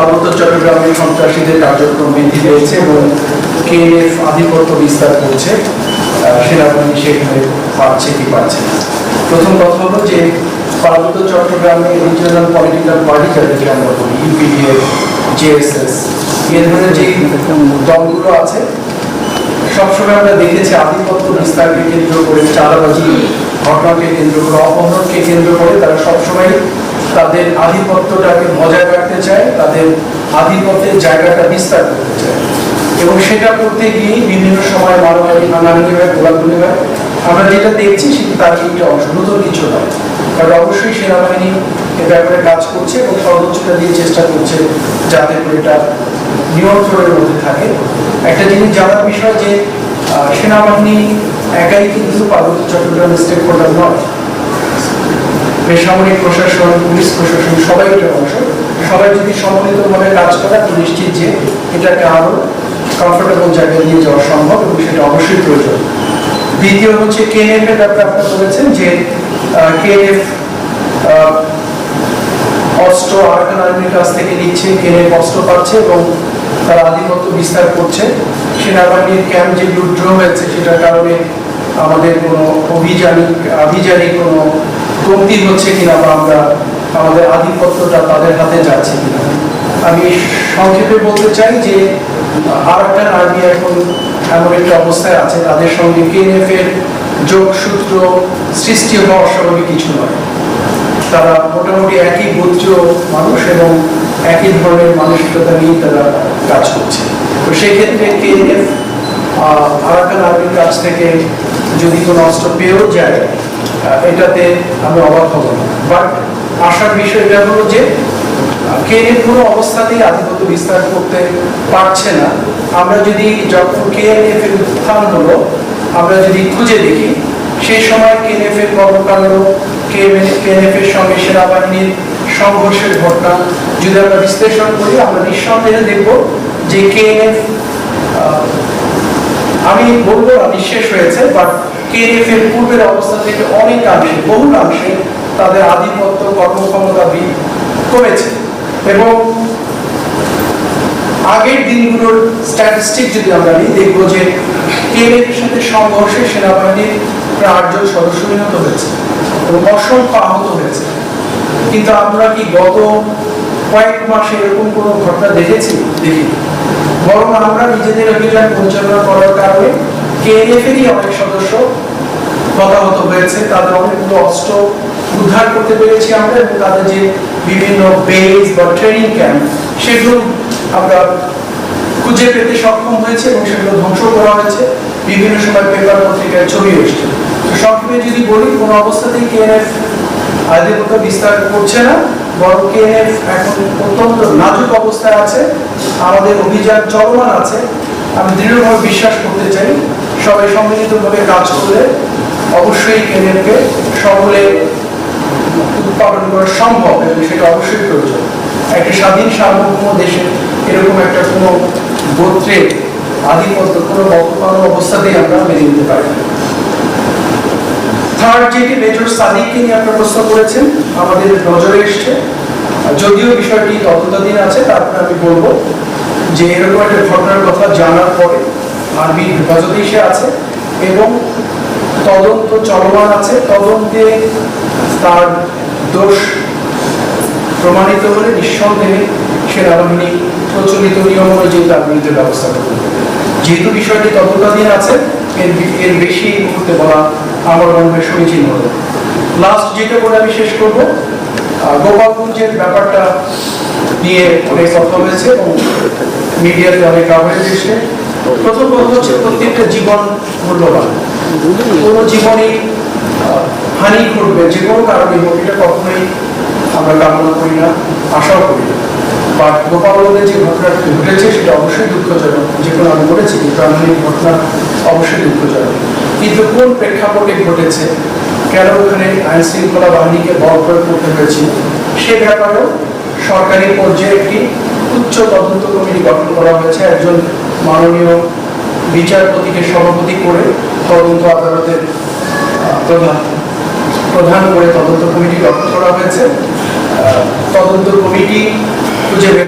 পার্বত্য চট্টগ্রামে সন্ত্রাসীদের কার্যক্রম বৃদ্ধি পেয়েছে এবং কেএনএফ আধিপত্য বিস্তার করছে। সেনাবাহিনী সেখানে পাচ্ছে কি পাচ্ছে না। প্রথম কথা হলো যে পার্বত্য চট্টগ্রামে রিজিওনাল পলিটিক্যাল পার্টি যাদেরকে আমরা বলি ইউপিডিএফ জেএসএস এ ধরনের যে দলগুলো আছে, সবসময় আমরা দেখেছি আধিপত্য বিস্তারকে কেন্দ্র করে চাঁদাবাজি, ঘটনাকে কেন্দ্র করে, অপহরণকে কেন্দ্র করে, তারা সবসময় তাদের আধিপত্যটাকে বজায় রাখতে চায়, তাদের আধিপত্যের জায়গাটা বিস্তার করতে চায়। এবং সেটা করতে গিয়ে বিভিন্ন সময় মারামারি হানাহানি হয় গোলাগুলি হয় আমরা যেটা দেখছি সেটা তার একটা নতুন কিছু নয়। কারণ অবশ্যই সেনাবাহিনী এ ব্যাপারে কাজ করছে এবং সর্বোচ্চটা দিয়ে চেষ্টা করছে যাতে করে এটা নিয়ন্ত্রণের মধ্যে থাকে। একটা জিনিস জানার বিষয় যে সেনাবাহিনী একাই কিন্তু পার্বত্য চট্টগ্রাম স্টেক হোল্ডার নয়। বেসামরিক প্রশাসন, পুলিশ প্রশাসন, সবাই এটার অংশ সবাই যদি সম্মিলিতভাবে কাজ করে আমি নিশ্চিত যে এটাকে আরও কমফোর্টেবল জায়গায় নিয়ে যাওয়া সম্ভব এবং সেটা অবশ্যই প্রয়োজন। দ্বিতীয় হচ্ছে কেএনএফ এর ব্যাপারে আপনারা বলেছেন যে কেএনএফ অস্ত্র আরাকান আর্মির কাছ থেকে নিচ্ছে কেনে অস্ত্র পাচ্ছে এবং তারা আধিপত্য বিস্তার করছে। সেনাবাহিনীর ক্যাম্প যে লুড্র হয়েছে, সেটার কারণে আমাদের কোনো অভিযানিক, আভিযানিক কোনো কমতি হচ্ছে কিনা বা আমরা আমাদের আধিপত্যটা তাদের হাতে যাচ্ছে কিনা। আমি সংক্ষেপে বলতে চাই যে আরাকান আর্মি এখন এমন একটা অবস্থায় আছে, তাদের সঙ্গে কেএনএফ এর যোগসূত্র সৃষ্টি হওয়া অস্বাভাবিক কিছু নয়। তারা মোটামুটি একই গোত্র মানুষ এবং একই ধরনের মানসিকতা নিয়ে তারা কাজ করছে। তো সেই ক্ষেত্রে কেএনএফ আরাকান আর্মির কাছ থেকে যদি কোনো অস্ত্র পেয়েও যায় এটাতে আমি অবাক হব না। বাট আশার বিষয় এটা হলো যে কেএনএফ কোনো অবস্থাতেই আধিপত্য বিস্তার করতে পারছে না। আমরা যদি যখন কেএনএফ এর উত্থান হলো, আমরা যদি খুঁজে দেখি, সেই সময় কেএনএফ এর কর্মকাণ্ড কেএনএফ এর সঙ্গে সেনাবাহিনীর সংঘর্ষের ঘটনা, যদি আমরা বিশ্লেষণ করি, আমরা নিঃসন্দেহে দেখব যে কেএনএফ আমি বলব না, নিঃশেষ হয়েছে বাট কেএনএফ এর পূর্বের অবস্থা থেকে অনেকাংশে বহুলাংশে তাদের আধিপত্য, কর্মক্ষমতা কমেছে। এবং আগের দিনগুলোর স্ট্যাটিস্টিক যদি আমরা নিই, দেখব যে কেএনএফ এর সাথে সংঘর্ষে সেনাবাহিনীর প্রায় আটজন সদস্য নিহত হয়েছে এবং অসংখ্য আহত হয়েছে। কিন্তু আমরা কি গত কয়েক মাসে এরকম কোনো ঘটনা দেখেছি? দেখি বরং আমরা নিজেদের অভিযান পরিচালনা করার কারণে কেএনএফ এরই অনেক সদস্য হতাহত হয়েছে। তাদের অস্ত্র উদ্ধার করতে পেরেছি আমরা এবং তাদের যে বিভিন্ন বা ট্রেনিং ক্যাম্প সেগুলো আমরা খুঁজে পেতে সক্ষম হয়েছে এবং সেগুলো ধ্বংস করা হয়েছে। বিভিন্ন সময় পেপার পত্রিকায় ছবি এসছে। সংক্ষেপে যদি বলি, কোনো অবস্থাতেই কেএনএফ আধিপত্য বিস্তার করছে না, বরং এখন অত্যন্ত নাজুক অবস্থায় আছে, আমাদের অভিযান চলমান আছে। আমি দৃঢ়ভাবে বিশ্বাস করতে চাই, সবাই সম্মিলিতভাবে কাজ করলে অবশ্যই কেএনএফকে সকলে উৎপাদন করা সম্ভব এবং সেটা অবশ্যই প্রয়োজন। একটা স্বাধীন সার্বভৌম দেশে এরকম একটা কোনো গোত্রের আধিপত্য, কোনো অবস্থাতেই আমরা মেনে নিতে পারি না। থার্ড যেটি মেজর সাদিককে নিয়ে আপনার প্রশ্ন করেছেন, আমাদের নজরে এসছে। যদিও বিষয়টি তদন্তাধীন আছে তারপরে আমি বলব যে এরকম একটা ঘটনার কথা জানার পরে আর্মি হেফাজতে সে আছে এবং তদন্ত চলমান আছে। তদন্তে তার দোষ প্রমাণিত হলে নিঃসন্দেহে সেনাবাহিনী প্রচলিত নিয়ম অনুযায়ী তার বিরুদ্ধে ব্যবস্থা করবে। যেহেতু বিষয়টি তদন্তাধীন আছে এর বেশি মুহূর্তে বলা আমার হয় সমীচীন হবে। লাস্ট যেটা বলে আমি শেষ করব। গোপালগঞ্জের ব্যাপারটা নিয়ে অনেক কথা হয়েছে এবং মিডিয়াতে অনেক কাভারেজ এসে প্রথম কথা হচ্ছে প্রত্যেকটা জীবন মূল্যবান। কোনো জীবনই হানি করবে যে কোনো কারণে হোক, এটা কখনোই আমরা কামনা করি না, আশাও করি না। গোপালগঞ্জে যে ঘটনাটি ঘটেছে, সেটা অবশ্যই দুঃখজনক। যেগুলো আমি বলেছি প্রাণহানির ঘটনা অবশ্যই দুঃখজনক। কিন্তু কোন প্রেক্ষাপটে ঘটেছে? কেন ওখানে আইন শৃঙ্খলা বাহিনীকে বল প্রয়োগ করতে হয়েছিল সে ব্যাপারেও সরকারি পর্যায়ে একটি উচ্চ তদন্ত কমিটি গঠন করা হয়েছে। একজন মাননীয় বিচারপতিকে সভাপতি করে তদন্ত আদালতের প্রধান প্রধান করে তদন্ত কমিটি গঠন করা হয়েছে। তদন্ত কমিটি খুঁজে বের